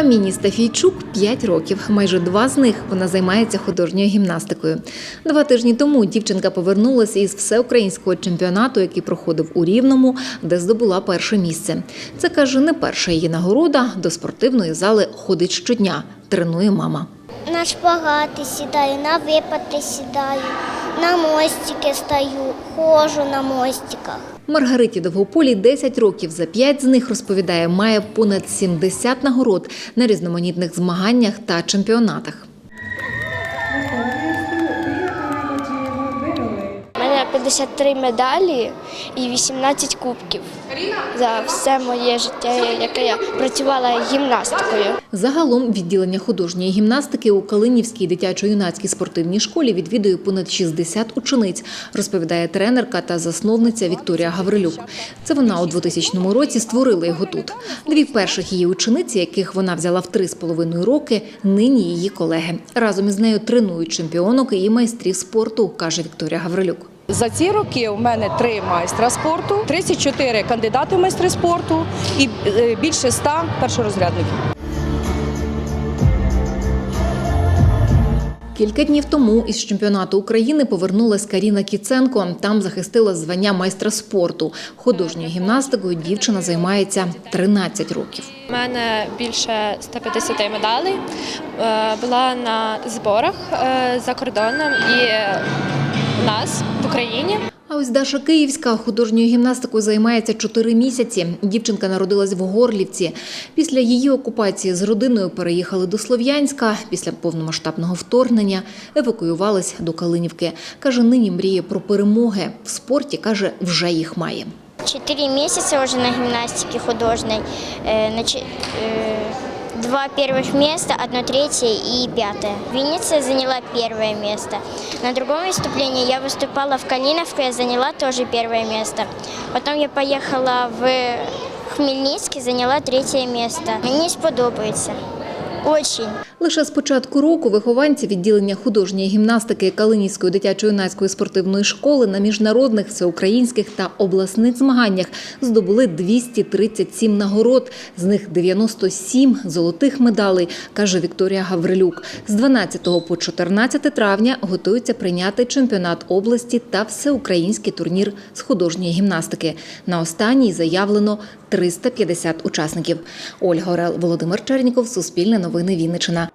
А Стафійчук 5 років. Майже два з них вона займається художньою гімнастикою. Два тижні тому дівчинка повернулася із всеукраїнського чемпіонату, який проходив у Рівному, де здобула перше місце. Це каже, не перша її нагорода. До спортивної зали ходить щодня. Тренує мама. На шпагати сідаю, на випати сідаю, на мостики стою, ходжу на мостиках. Маргариті Довгополі 10 років. За 5 з них розповідає, має понад 70 нагород на різноманітних змаганнях та чемпіонатах. У мене 53 медалі і 18 кубків за все моє життя, яке я працювала гімнастикою. Загалом відділення художньої гімнастики у Калинівській дитячо-юнацькій спортивній школі відвідує понад 60 учениць, розповідає тренерка та засновниця Вікторія Гаврилюк. Це вона у 2000 році створила його тут. Дві перших її учениці, яких вона взяла в три з половиною роки, нині її колеги. Разом із нею тренують чемпіонок і майстрів спорту, каже Вікторія Гаврилюк. За ці роки у мене три майстра спорту, 34 кандидати в майстри спорту і е, більше 100 першорозрядників. Кілька днів тому із чемпіонату України повернулась Каріна Кіценко. Там захистила звання майстра спорту. Художньою гімнастикою дівчина займається 13 років. У мене більше 150 медалей. Е, Була на зборах е, за кордоном і нас в Україні. А ось Даша Київська художньою гімнастикою займається 4 місяці. Дівчинка народилась в Горлівці. Після її окупації з родиною переїхали до Слов'янська. Після повномасштабного вторгнення евакуювались до Калинівки. Каже, нині мріє про перемоги. В спорті каже, вже їх має. Четыре месяца уже на гимнастике художной Э, начи- э, Два первых места, одно третье и пятое. Винница заняла первое место. На другом выступлении я выступала в Калиновке, я заняла тоже первое место. Потом я поехала в Хмельницкий, заняла третье место. Мені сподобається. Очень. Лише з початку року вихованці відділення художньої гімнастики Калинівської дитячо-юнацької спортивної школи на міжнародних, всеукраїнських та обласних змаганнях здобули 237 нагород, з них 97 золотих медалей, каже Вікторія Гаврилюк. З 12 по 14 травня готуються прийняти чемпіонат області та всеукраїнський турнір з художньої гімнастики. На останній заявлено 350 учасників. Ольга Орел, Володимир Черніков, Суспільне новини Вінниччина.